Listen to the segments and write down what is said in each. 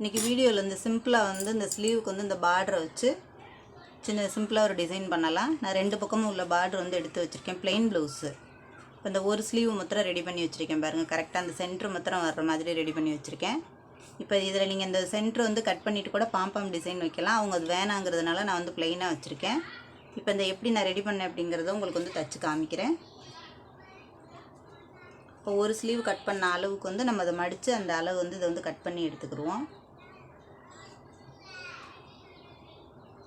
இன்றைக்கி வீடியோவில் இந்த சிம்பிளாக வந்து இந்த ஸ்லீவுக்கு வந்து இந்த பார்டரை வச்சு சின்ன சிம்பிளாக ஒரு டிசைன் பண்ணலாம். நான் ரெண்டு பக்கமும் உள்ள பார்டர் வந்து எடுத்து வச்சுருக்கேன் plain ப்ளவுஸு இப்போ இந்த ஒரு ஸ்லீவ் மாத்திரம் ரெடி பண்ணி வச்சுருக்கேன் பாருங்கள் கரெக்டாக அந்த சென்டர் மாத்திரம் வர்ற மாதிரி ரெடி பண்ணி வச்சுருக்கேன். இப்போ இதில் நீங்கள் இந்த சென்டர் வந்து கட் பண்ணிவிட்டு கூட பாம்பாம் டிசைன் வைக்கலாம். அவங்க அது வேணாங்கிறதுனால நான் வந்து ப்ளைனாக வச்சுருக்கேன். இப்போ இந்த எப்படி நான் ரெடி பண்ணேன் அப்படிங்கிறத உங்களுக்கு வந்து தச்சு காமிக்கிறேன். இப்போ ஒரு ஸ்லீவ் கட் பண்ண அளவுக்கு வந்து நம்ம அதை மடித்து அந்த அளவு வந்து இதை வந்து கட் பண்ணி எடுத்துக்கிடுவோம்.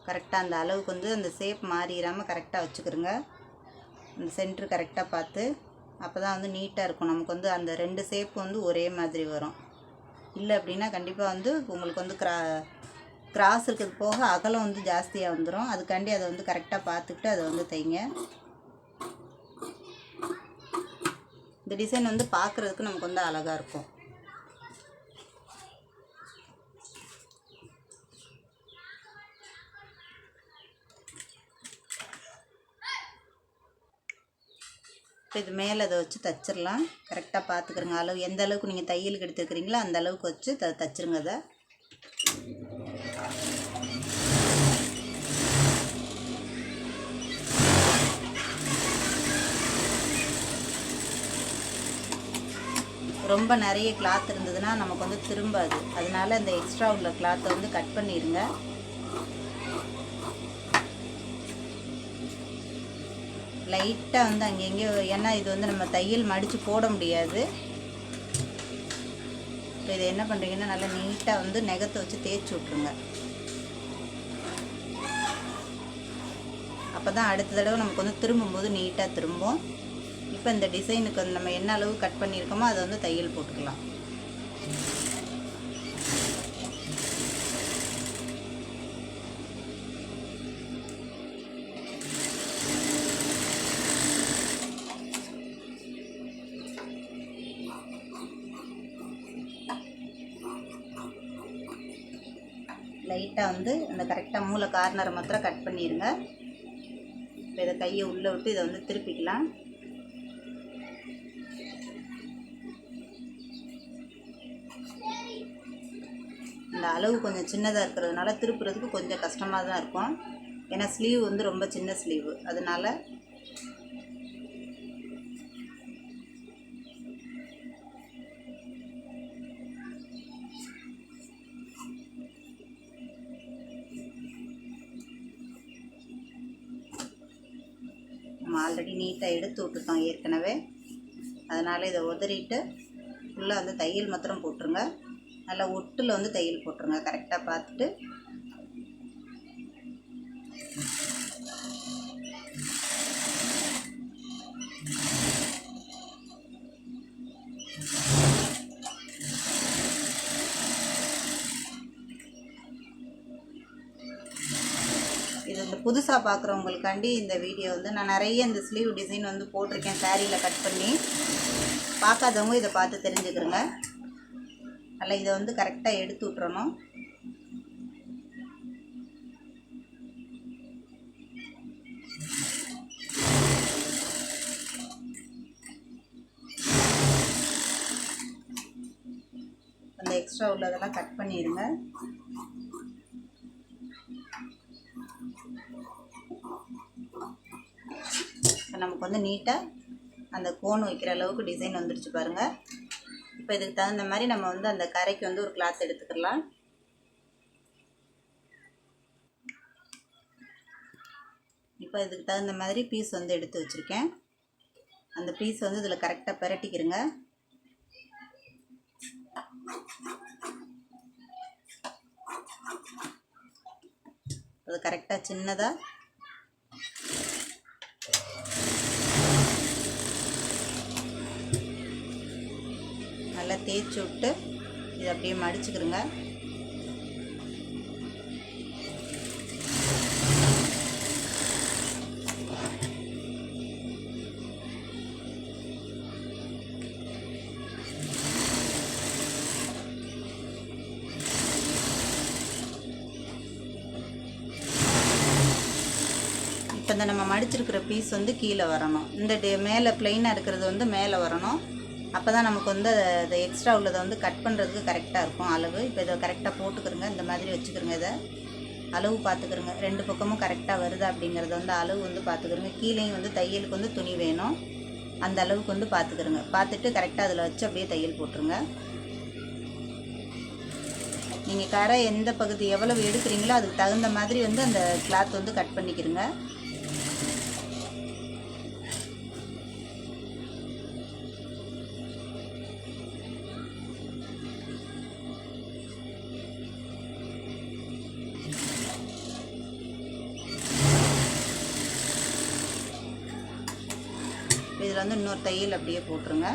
கரெக்டாக அந்த அளவுக்கு வந்து அந்த ஷேப் மாறிடாமல் கரெக்டாக வச்சுக்கிறோங்க அந்த சென்ட்ரு கரெக்டாக பார்த்து அப்போ தான் வந்து நீட்டாக இருக்கும். நமக்கு வந்து அந்த ரெண்டு ஷேப் வந்து ஒரே மாதிரி வரும். இல்லை அப்படின்னா கண்டிப்பாக வந்து உங்களுக்கு வந்து கிரா கிராஸ் இருக்கிறது போக அகலம் வந்து ஜாஸ்தியாக வந்துடும் அதுக்காண்டி அதை வந்து கரெக்டாக பார்த்துக்கிட்டு அதை வந்து தைங்க. இந்த டிசைன் வந்து பார்க்குறதுக்கு நமக்கு வந்து அழகாக இருக்கும். இப்போ இது மேலே அதை வச்சு தச்சிடலாம் கரெக்டாக பார்த்துக்கிறங்க. அளவு எந்த அளவுக்கு நீங்கள் தையலுக்கு எடுத்துருக்குறீங்களோ அந்த அளவுக்கு வச்சு த தைச்சிருங்க அதை ரொம்ப நிறைய கிளாத் இருந்ததுன்னா நமக்கு வந்து திரும்பாது. அதனால இந்த எக்ஸ்ட்ரா உள்ள கிளாத்தை வந்து கட் பண்ணிடுங்க லைட்டாக வந்து அங்கெங்கே ஏன்னா இது வந்து நம்ம தையல் மடித்து போட முடியாது. இப்போ இதை என்ன பண்ணுறீங்கன்னா நல்லா நீட்டாக வந்து நெகத்தை வச்சு தேய்ச்சி விட்ருங்க அப்போ தான் அடுத்த தடவை நமக்கு வந்து திரும்பும்போது நீட்டாக திரும்பும். இப்போ இந்த டிசைனுக்கு வந்து நம்ம என்ன அளவு கட் பண்ணியிருக்கோமோ அதை வந்து தையல் போட்டுக்கலாம். லைட்டாக வந்து அந்த கரெக்டாக மூளை கார்னரை மாத்திரம் கட் பண்ணிடுங்க இப்போ இதை கையை உள்ளே விட்டு இதை வந்து திருப்பிக்கலாம். இந்த அளவு கொஞ்சம் சின்னதாக இருக்கிறதுனால திருப்புறதுக்கு கொஞ்சம் கஷ்டமாக தான் இருக்கும். ஏன்னா ஸ்லீவ் வந்து ரொம்ப சின்ன ஸ்லீவு. அதனால ஆல்ரெடி நீட்டாக எடுத்து விட்டுருக்கோம் ஏற்கனவே. அதனால் இதை உதறிட்டு ஃபுல்லாக வந்து தையல் மாத்திரம் போட்டுருங்க. நல்லா ஒட்டில் வந்து தையல் போட்டுருங்க. கரெக்டாக பார்த்துட்டு. புதுசாக பார்க்குறவங்களுக்காண்டி இந்த வீடியோ வந்து நான் நிறைய இந்த ஸ்லீவ் டிசைன் வந்து போட்டிருக்கேன் சாரியில் கட் பண்ணி. பார்க்காதவங்க இதை பார்த்து தெரிஞ்சுக்கிறோங்க. நல்லா இதை வந்து கரெக்டாக எடுத்து விட்றணும் அந்த எக்ஸ்ட்ரா உள்ளதெல்லாம் கட் பண்ணிடுங்க. நமக்கு வந்து நீட்டாக அந்த கோன் வைக்கிற அளவுக்கு டிசைன் வந்துடுச்சு பாருங்கள் இப்போ இதுக்கு தகுந்த மாதிரி நம்ம வந்து அந்த கரைக்கு வந்து ஒரு கிளாத் எடுத்துக்கலாம். இப்போ இதுக்கு தகுந்த மாதிரி பீஸ் வந்து எடுத்து வச்சுருக்கேன். அந்த பீஸ் வந்து இதில் கரெக்டாக பிரட்டிக்கிறங்க அது கரெக்டாக சின்னதாக நல்லா தேய்ச்சி விட்டு இதை அப்படியே மடிச்சுக்கிறோங்க இப்போ இந்த நம்ம மடிச்சிருக்கிற பீஸ் வந்து கீழே வரணும். இந்த டே மேலே பிளெயினாக இருக்கிறது வந்து மேலே வரணும். அப்போ தான் நமக்கு வந்து அதை எக்ஸ்ட்ரா உள்ளதை வந்து கட் பண்ணுறதுக்கு கரெக்டாக இருக்கும். அளவு. இப்போ இதை கரெக்டாக போட்டுக்கிறங்க. இந்த மாதிரி வச்சுக்கிறோங்க இதை. அளவு பார்த்துக்கிறோங்க. ரெண்டு பக்கமும் கரெக்டாக வருதா அப்படிங்கிறத வந்து அளவு வந்து பார்த்துக்கிறோங்க. கீழேயும் வந்து தையலுக்கு வந்து துணி வேணும். அந்த அளவுக்கு வந்து பார்த்துக்கிறோங்க. பார்த்துட்டு கரெக்டாக அதில் வச்சு அப்படியே தையல் போட்டுருங்க. நீங்கள் கரை எந்த பகுதி எவ்வளவு எடுக்கிறீங்களோ அதுக்கு தகுந்த மாதிரி வந்து அந்த கிளாத் வந்து கட் பண்ணிக்கிறங்க. இதில் வந்து இன்னொரு தையல் அப்படியே போட்டுருங்க.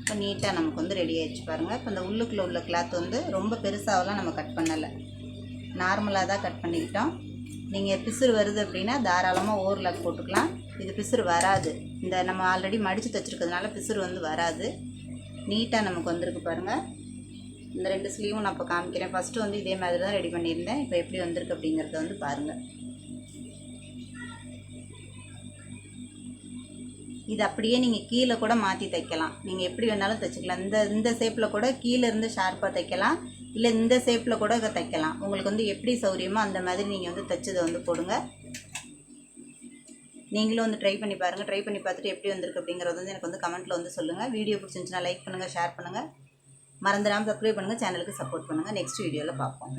இப்போ நீட்டாக நமக்கு வந்து ரெடி ஆயிடுச்சு பாருங்கள் இப்போ இந்த உள்ளுக்குள்ளே உள்ள கிளாத் வந்து ரொம்ப பெருசாகலாம் நம்ம கட் பண்ணலை. நார்மலாக தான் கட் பண்ணிக்கிட்டோம். நீங்கள் பிசுறு வருது அப்படின்னா தாராளமாக ஓவர்லாக் போட்டுக்கலாம். இது பிசுறு வராது. இந்த நம்ம ஆல்ரெடி மடித்து தைச்சிருக்கிறதுனால பிசுறு வந்து வராது. நீட்டாக நமக்கு வந்திருக்கு பாருங்கள் இந்த ரெண்டு ஸ்லீவும் நான் இப்போ காமிக்கிறேன். ஃபஸ்ட்டு வந்து இதே மாதிரி தான் ரெடி பண்ணியிருந்தேன். இப்போ எப்படி வந்திருக்கு அப்படிங்கிறத வந்து பாருங்கள் இது அப்படியே நீங்கள் கீழே கூட மாற்றி தைக்கலாம். நீங்கள் எப்படி வேணாலும் தைச்சிக்கலாம். இந்த இந்த ஷேப்பில் கூட கீழே இருந்து ஷார்ப்பாக தைக்கலாம். இல்லை இந்த ஷேப்பில் கூட தைக்கலாம். உங்களுக்கு வந்து எப்படி சௌரியமோ அந்த மாதிரி நீங்கள் வந்து தைச்சதை வந்து போடுங்க. நீங்களும் வந்து ட்ரை பண்ணி பாருங்கள் ட்ரை பண்ணி பார்த்துட்டு எப்படி வந்திருக்கு அப்படிங்கிறது வந்து எனக்கு வந்து கமெண்ட்டில் வந்து சொல்லுங்கள் வீடியோ பிடிச்சிருந்துச்சுன்னா லைக் பண்ணுங்கள் ஷேர் பண்ணுங்கள் மறந்துடாமல் சப்ஸ்கிரைப் பண்ணுங்கள் சேனலுக்கு சப்போர்ட் பண்ணுங்கள் நெக்ஸ்ட் வீடியோவில் பார்ப்போம்.